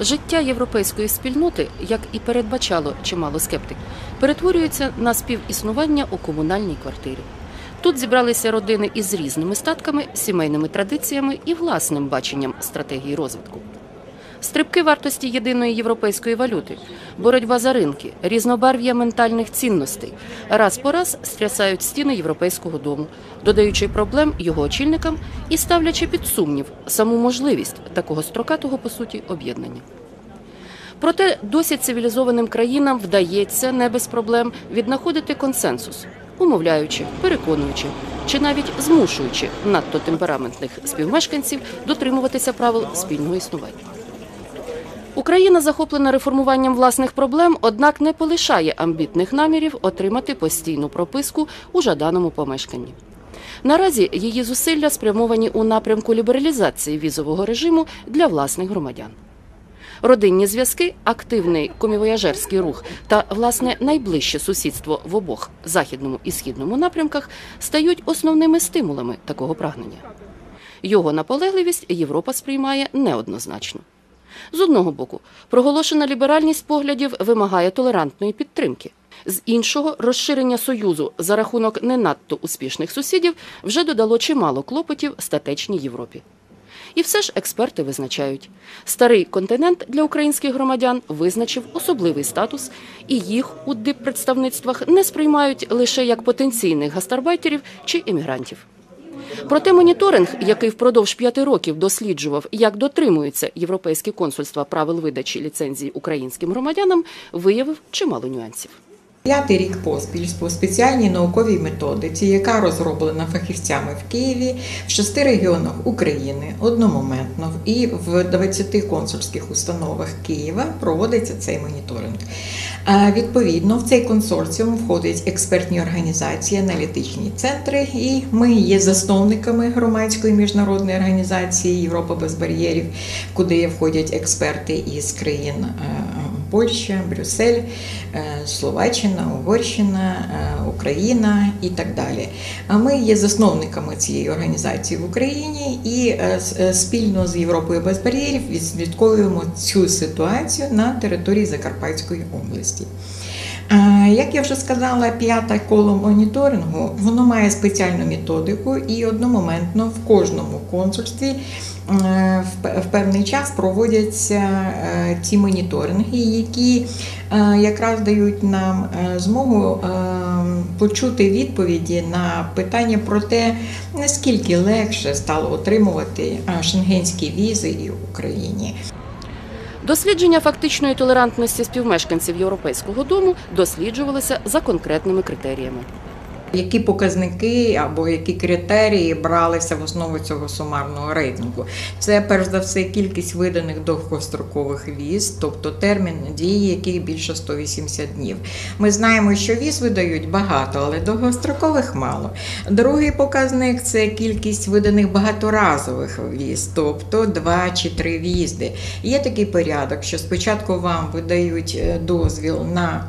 Життя європейської спільноти, як і передбачало чимало скептик, перетворюється на співіснування у комунальній квартирі. Тут зібралися родини із різними статками, сімейними традиціями і власним баченням стратегії розвитку. Стрибки вартості єдиної європейської валюти, боротьба за ринки, різнобарв'я ментальних цінностей раз по раз стрясають стіни європейського дому, додаючи проблем його очільникам і ставлячи під сумнів саму можливість такого строкатого по суті об'єднання. Проте досить цивілізованим країнам вдається не без проблем віднаходити консенсус, умовляючи, переконуючи чи навіть змушуючи надто темпераментних співмешканців дотримуватися правил спільного існування. Україна захоплена реформуванням власних проблем, однак не полишає амбітних намірів отримати постійну прописку у жаданому помешканні. Наразі її зусилля спрямовані у напрямку лібералізації візового режиму для власних громадян. Родинні зв'язки, активний комівояжерський рух та власне найближче сусідство в обох західному і східному напрямках стають основними стимулами такого прагнення. Його наполегливість Європа сприймає неоднозначно. З одного боку, проголошена ліберальність поглядів вимагає толерантної підтримки. З іншого, розширення союзу за рахунок не надто успішних сусідів вже додало чимало клопотів статечній Європі. І все ж експерти визначають, старий континент для українських громадян визначив особливий статус, і їх у диппредставництвах не сприймають лише як потенційних гастарбайтерів чи іммігрантів. Проте моніторинг, який впродовж п'яти років досліджував, як дотримуються європейські консульства правил видачі ліцензій українським громадянам, виявив чимало нюансів. П'ятий рік поспіль по спеціальній науковій методиці, яка розроблена фахівцями в Києві в шести регіонах України одномоментно і в 20 консульських установах Києва проводиться цей моніторинг. Відповідно, в цей консорціум входять експертні організації, аналітичні центри, і ми є засновниками громадської міжнародної організації Європа без бар'єрів, куди входять експерти із країн. Польща, Брюссель, е, Словаччина, Угорщина, е, Україна і так далі. А ми є засновниками цієї організації в Україні і е, спільно з Європою без бар'єрів відслідковуємо цю ситуацію на території Закарпатської області. А, Як я вже сказала, п'яте коло моніторингу воно має спеціальну методику і одномоментно в кожному консульстві е, в певний час проводяться е, ці моніторинги, які е, якраз дають нам е, змогу е, почути відповіді на питання про те, наскільки легше стало отримувати е, шенгенські візи і в Україні. Дослідження фактичної толерантності співмешканців Європейського дому досліджувалися за конкретними критеріями. Які показники або які критерії бралися в основу цього сумарного рейтингу? Це перш за все кількість виданих довгострокових віз, тобто термін дії, яких більше 180 днів. Ми знаємо, що віз видають багато, але довгострокових мало. Другий показник це кількість виданих багаторазових віз, тобто 2 чи 3 в'їзди. Є такий порядок, що спочатку вам видають е, дозвіл на,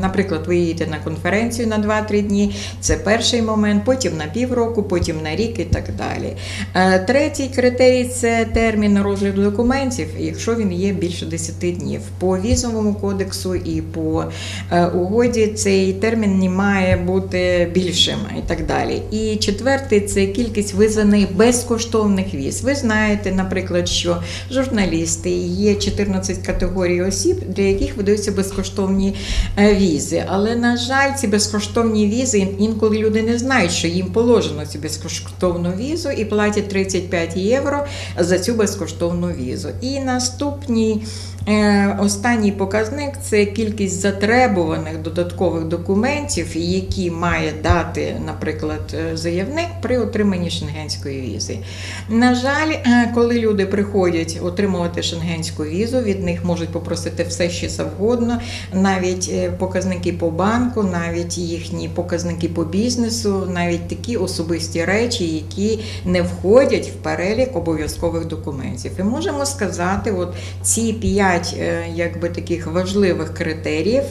наприклад, ви їдете на конференцію на 2-3 дні. Це перший момент, потім на півроку, потім на рік і так далі. Е, Третій критерій це термін розгляду документів, якщо він є більше 10 днів. По візовому кодексу і по е, угоді цей термін не має бути більшим і так далі. І четвертий це кількість визнаних безкоштовних віз. Ви знаєте, наприклад, що журналісти є 14 категорій осіб, для яких видаються безкоштовні е, візи. Але на жаль, ці безкоштовні візи інколи люди не знають, що їм положено цю безкоштовну візу і платять 35 євро за цю безкоштовну візу. І наступний е, останній показник це кількість затребуваних додаткових документів, які має дати, наприклад, е, заявник при отриманні шенгенської візи. На жаль, е, коли люди приходять отримувати шенгенську візу, від них можуть попросити все, що завгодно, навіть е, показники по банку, навіть їхні показники по бізнесу, навіть такі особисті речі, які не входять в перелік обов'язкових документів. І можемо сказати, от ці п'ять е, якби таких важливих критеріїв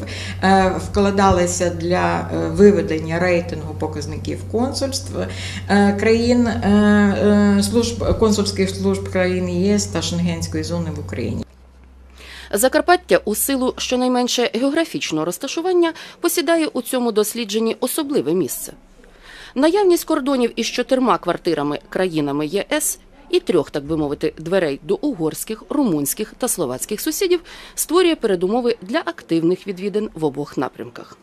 е, вкладалися для е, виведення рейтингу показників консульств країн служб консульських служб країн ЄС та Шенгенської зони в Україні. Закарпаття у силу щонайменше географічного розташування посідає у цьому дослідженні особливе місце. Наявність кордонів із чотирма квартирами країнами ЄС і трьох, так би мовити, дверей до угорських, румунських та словацьких сусідів створює передумови для активних відвідин в обох напрямках.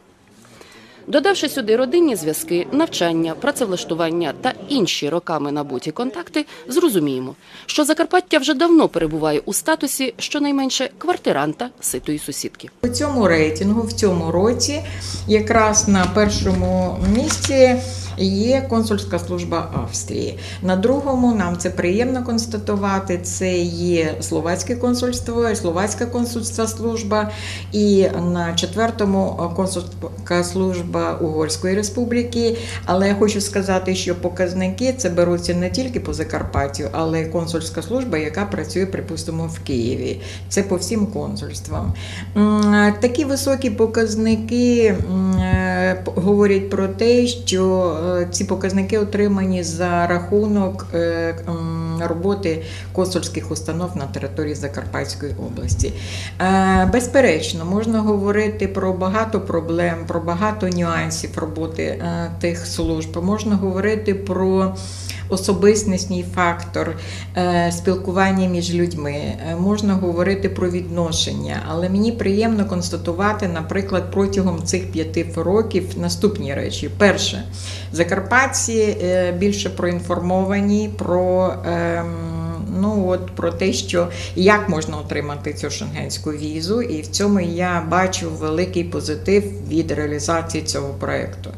Додавши сюди родинні зв'язки, навчання, працевлаштування та інші роками набуті контакти, зрозуміємо, що Закарпаття вже давно перебуває у статусі щонайменше квартиранта ситої сусідки. У цьому рейтингу в цьому році якраз на першому місці є консульська служба Австрії. На другому нам це приємно констатувати. Це є словацьке консульство, словацька консульська служба, і на четвертому консульська служба Угорської республіки. Але я хочу сказати, що показники це беруться не тільки по Закарпаттю, але й консульська служба, яка працює, припустимо, в Києві. Це по всім консульствам. Такі високі показники е, говорять про те, що е, ці показники отримані за рахунок е, роботи консульських установ на території Закарпатської області. Безперечно, можна говорити про багато проблем, про багато нюансів роботи е, тих служб. Можна говорити про особистісний фактор е, спілкування між людьми. Е, Можна говорити про відношення, але мені приємно констатувати, наприклад, протягом цих п'яти років наступні речі. Перше, закарпатці більше проінформовані про. Ем, Ну от про те, що як можна отримати цю шенгенську візу, і в цьому я бачу великий позитив від реалізації цього проєкту.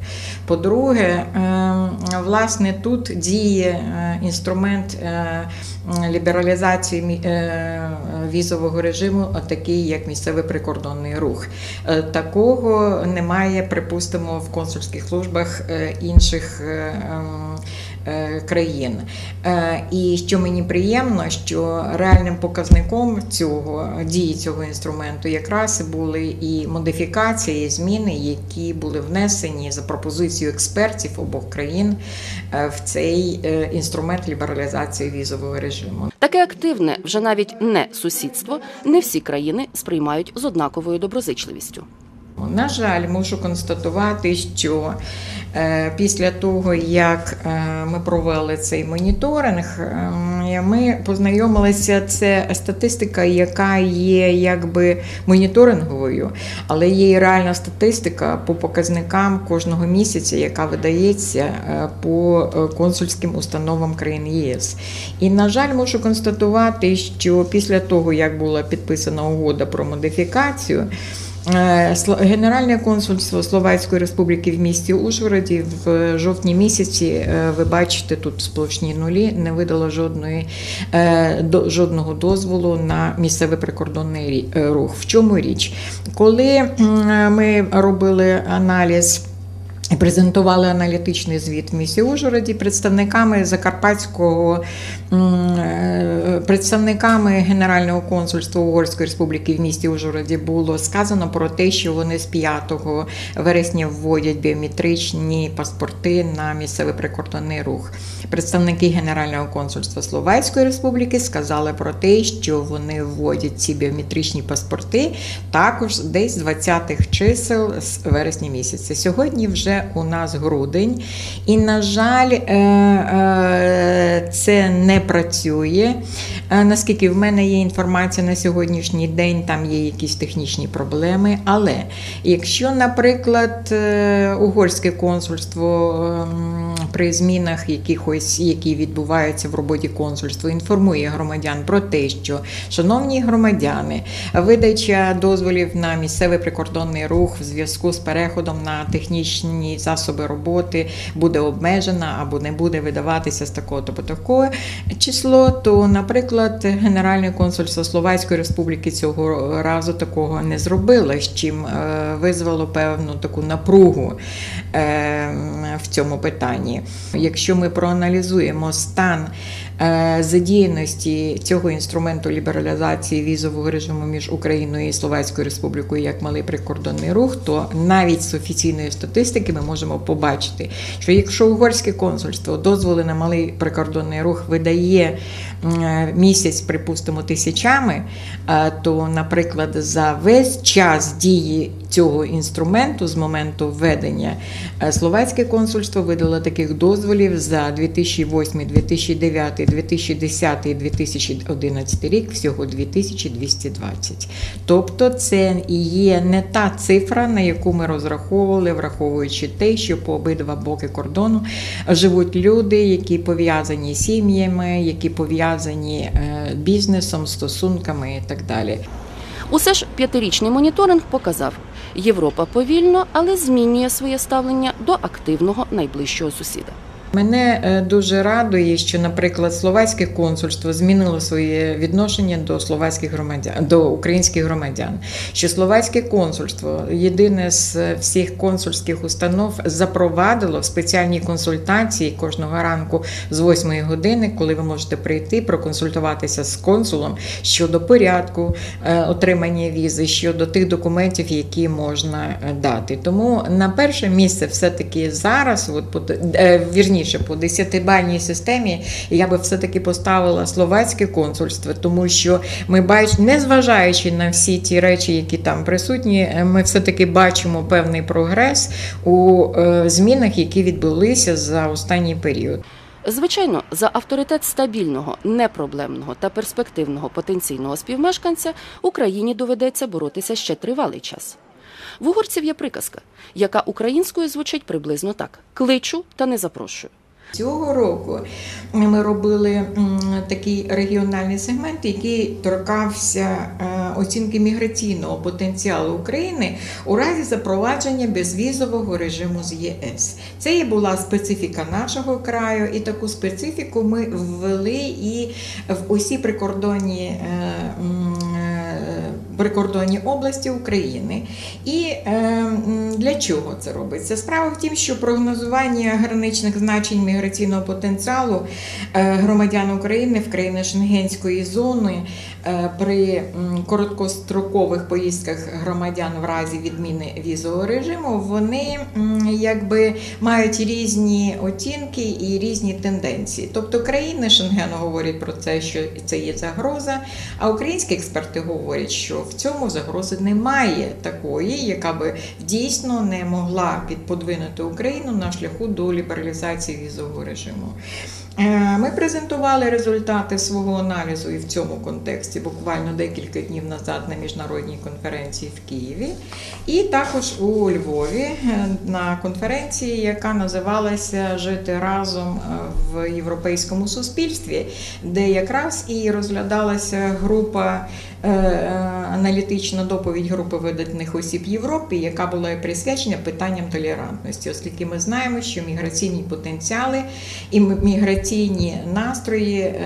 По-друге, ем, власне, тут діє е, інструмент е, лібералізації е, візового режиму, такий як місцевий прикордонний рух. Такого немає, припустимо, в консульських службах інших. Е, країн. Е, І що мені приємно, що реальним показником цього дії цього інструменту якраз були і модифікації, і зміни, які були внесені за пропозицією експертів обох країн е, в цей інструмент лібералізації візового режиму. Таке активне, вже навіть не сусідство, не всі країни сприймають з однаковою доброзичливістю. На жаль, мушу констатувати, що е, після того, як е, ми провели цей моніторинг, е, ми познайомилися. Це статистика, яка є якби моніторинговою, але є і реальна статистика по показникам кожного місяця, яка видається по консульським установам країн ЄС. І, на жаль, мушу констатувати, що після того, як була підписана угода про модифікацію. Е, Генеральне консульство Словацької Республіки в місті Ужгороді в жовтні місяці, е, ви бачите, тут сплошні нулі, не видало жодної, е, жодного дозволу на місцевий прикордонний рух. В чому річ? Коли ми робили аналіз. Презентували аналітичний звіт в місті Ужгороді представниками Закарпатського е, представниками Генерального консульства Угорської республіки в місті Ужгороді було сказано про те, що вони з 5 вересня вводять біометричні паспорти на місцевий прикордонний рух. Представники Генерального консульства Словацької республіки сказали про те, що вони вводять ці біометричні паспорти також десь з 20-х чисел з вересня місяця. Сьогодні вже у нас грудень, і, на жаль, е, е, це не працює. Е, Наскільки в мене є інформація на сьогоднішній день, там є якісь технічні проблеми. Але якщо, наприклад, угорське консульство ем, при змінах якихось, які відбуваються в роботі консульства, інформує громадян про те, що, шановні громадяни, видача дозволів на місцевий прикордонний рух в зв'язку з переходом на технічні засоби роботи буде обмежена або не буде видаватися з такого то по число, то, наприклад, Генеральне консульство Словацької Республіки цього разу такого не зробило, з чим е, визвало певну таку напругу е, в цьому питанні. Якщо ми проаналізуємо стан задіяності цього інструменту лібералізації візового режиму між Україною і Словацькою Республікою як малий прикордонний рух, то навіть з офіційної статистики ми можемо побачити, що якщо угорське консульство дозволи на малий прикордонний рух видає е, місяць, припустимо, тисячами, е, то, наприклад, за весь час дії цього інструменту з моменту введення е, словацьке консульство видало таких дозволів за 2008, 2009, 2010 і 2011 рік всього 2220. Тобто це і є не та цифра, на яку ми розраховували, враховуючи те, що по обидва боки кордону живуть люди, які пов'язані сім'ями, які пов'язані е, бізнесом, стосунками і так далі. Усе ж п'ятирічний моніторинг показав, Європа повільно, але змінює своє ставлення до активного найближчого сусіда. Мене е, дуже радує, що, наприклад, словацьке консульство змінило своє відношення до словацьких громадян до українських громадян. Що словацьке консульство, єдине з всіх консульських установ, запровадило спеціальні консультації кожного ранку з 8 години, коли ви можете прийти проконсультуватися з консулом щодо порядку е, отримання візи, щодо тих документів, які можна е, дати. Тому на перше місце все-таки зараз, от по е, вірніше по десятибальній системі, я би все-таки поставила словацьке консульство, тому що ми бачимо, незважаючи на всі ті речі, які там присутні, е, ми все-таки бачимо певний прогрес у е, змінах, які відбулися за останній період. Звичайно, за авторитет стабільного, непроблемного та перспективного потенційного співмешканця Україні доведеться боротися ще тривалий час. В угорців є приказка, яка українською звучить приблизно так: кличу та не запрошую. Цього року ми робили такий регіональний сегмент, який торкався е, оцінки міграційного потенціалу України у разі запровадження безвізового режиму з ЄС. Це і була специфіка нашого краю, і таку специфіку ми ввели і в усі прикордонні. Прикордонні області України. І е, для чого це робиться? Справа в тім, що прогнозування граничних значень міграційного потенціалу е, громадян України в країни Шенгенської зони при короткострокових поїздках громадян в разі відміни візового режиму, вони якби мають різні оцінки і різні тенденції. Тобто країни Шенгену говорять про це, що це є загроза, а українські експерти говорять, що в цьому загрози немає такої, яка би дійсно не могла підподвинути Україну на шляху до лібералізації візового режиму. Е, Ми презентували результати свого аналізу і в цьому контексті буквально декілька днів назад на міжнародній конференції в Києві, і також у Львові е, на конференції, яка називалася Жити разом е, в європейському суспільстві, де якраз і розглядалася група аналітична доповідь групи видатних осіб Європи, яка була присвячена питанням толерантності, оскільки ми знаємо, що міграційні потенціали і м- міграційні настрої е,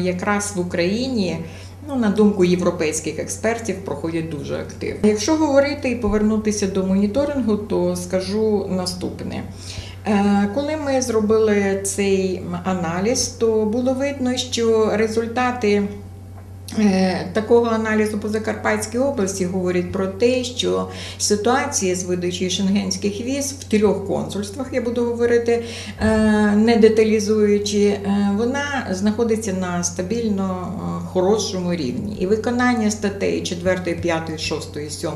якраз в Україні. Ну, на думку європейських експертів, проходять дуже активно. Якщо говорити і повернутися до моніторингу, то скажу наступне. Е, Коли ми зробили цей аналіз, то було видно, що результати такого аналізу по Закарпатській області говорять про те, що ситуація з видачею шенгенських віз в трьох консульствах, я буду говорити, е, не деталізуючи, е, вона знаходиться на стабільно е, хорошому рівні. І виконання статей 4, 5, 6, 7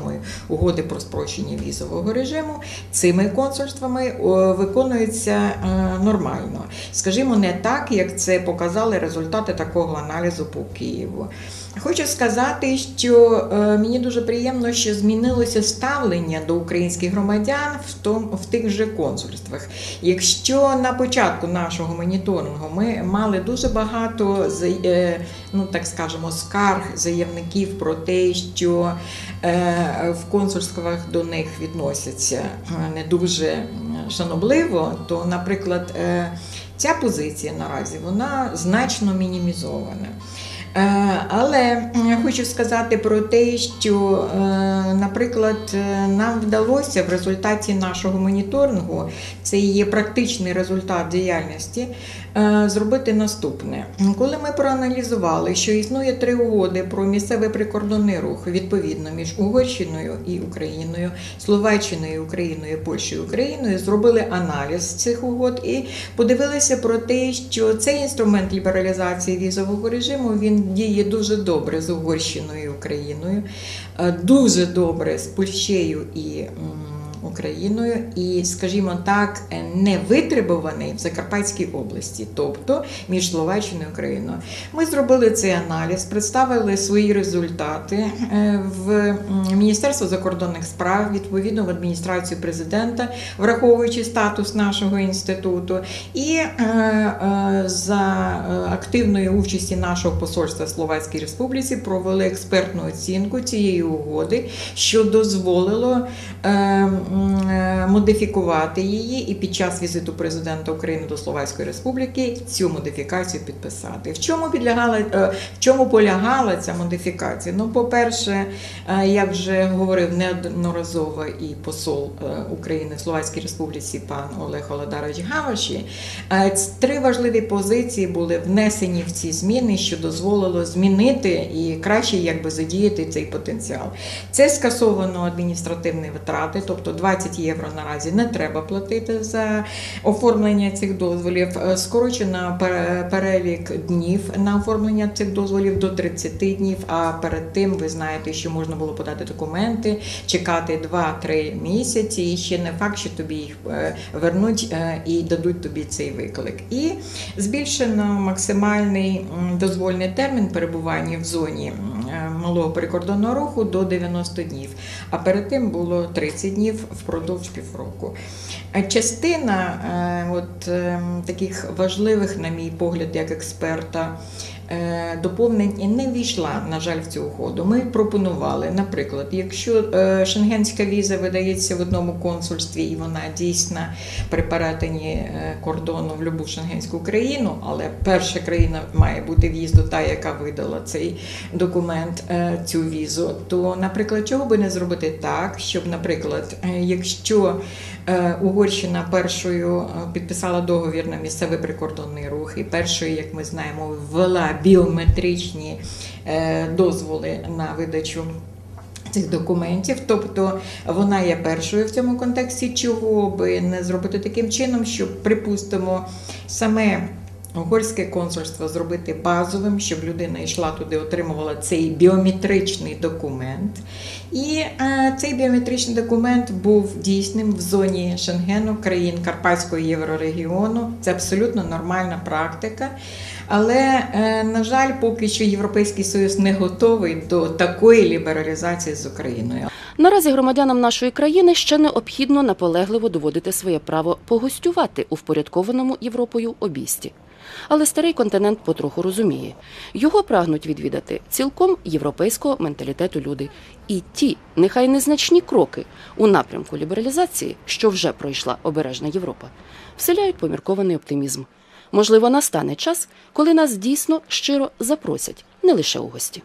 угоди про спрощення візового режиму цими консульствами виконується е, нормально. Скажімо, не так, як це показали результати такого аналізу по Києву. Хочу сказати, що е, мені дуже приємно, що змінилося ставлення до українських громадян в том, в тих же консульствах. Якщо на початку нашого моніторингу ми мали дуже багато е, ну так скажемо, скарг заявників про те, що е, в консульствах до них відносяться не дуже шанобливо, то, наприклад, ця позиція наразі вона значно мінімізована. Е, Але хочу сказати про те, що, е, наприклад, е, нам вдалося в результаті нашого моніторингу, це і є практичний результат діяльності, е, зробити наступне. Коли ми проаналізували, що існує три угоди про місцевий прикордонний рух відповідно між Угорщиною і Україною, Словаччиною, Україною, Польщею, Україною, зробили аналіз цих угод і подивилися про те, що цей інструмент лібералізації візового режиму він діє дуже добре з Угорщиною і Україною, е, дуже добре з Польщею і. Україною і, скажімо так, не витребуваний в Закарпатській області, тобто між Словаччиною і Україною. Ми зробили цей аналіз, представили свої результати е, в Міністерство закордонних справ, відповідно в адміністрацію президента, враховуючи статус нашого інституту, і е, е, за активної участі нашого посольства Словацькій Республіці провели експертну оцінку цієї угоди, що дозволило модифікувати її і під час візиту президента України до Словацької Республіки цю модифікацію підписати. В чому підлягала е, в чому полягала ця модифікація? Ну, по-перше, е, як вже говорив неодноразово і посол е, України в Словацькій Республіці пан Олег Оледарович Гаваші, е, три важливі позиції були внесені в ці зміни, що дозволило змінити і краще якби задіяти цей потенціал. Це скасовано адміністративні витрати, тобто 20 євро наразі не треба платити за оформлення цих дозволів. Е, Скорочено пере- перелік днів на оформлення цих дозволів до 30 днів. А перед тим ви знаєте, що можна було подати документи, чекати 2-3 місяці, і ще не факт, що тобі їх е, вернуть е, і дадуть тобі цей виклик. І збільшено максимальний дозвольний термін перебування в зоні малого прикордонного руху до 90 днів. А перед тим було 30 днів впродовж півроку. Е, Частина е, от, е, таких важливих, на мій погляд, як експерта, е, доповнень і не війшла, на жаль, в цю угоду. Ми пропонували, наприклад, якщо шенгенська віза видається в одному консульстві і вона дійсна при перетині кордону в любу шенгенську країну, але перша країна має бути в'їзду, та, яка видала цей документ, цю візу, то, наприклад, чого би не зробити так, щоб, наприклад, якщо Угорщина першою е, підписала договір на місцевий прикордонний рух, і першою, як ми знаємо, ввела біометричні е, дозволи на видачу. Цих документів, тобто вона є першою в цьому контексті, чого би не зробити таким чином, щоб, припустимо, саме угорське консульство зробити базовим, щоб людина йшла туди, отримувала цей біометричний документ. І е, цей біометричний документ був дійсним в зоні Шенгену, країн Карпатського єврорегіону. Це абсолютно нормальна практика. Але, е, на жаль, поки що Європейський Союз не готовий до такої лібералізації з Україною. Наразі громадянам нашої країни ще необхідно наполегливо доводити своє право погостювати у впорядкованому Європою обійсті. Але старий континент потроху розуміє, його прагнуть відвідати цілком європейського менталітету люди. І ті, нехай незначні кроки у напрямку лібералізації, що вже пройшла обережна Європа, вселяють поміркований оптимізм. Можливо, настане час, коли нас дійсно щиро запросять не лише у гості.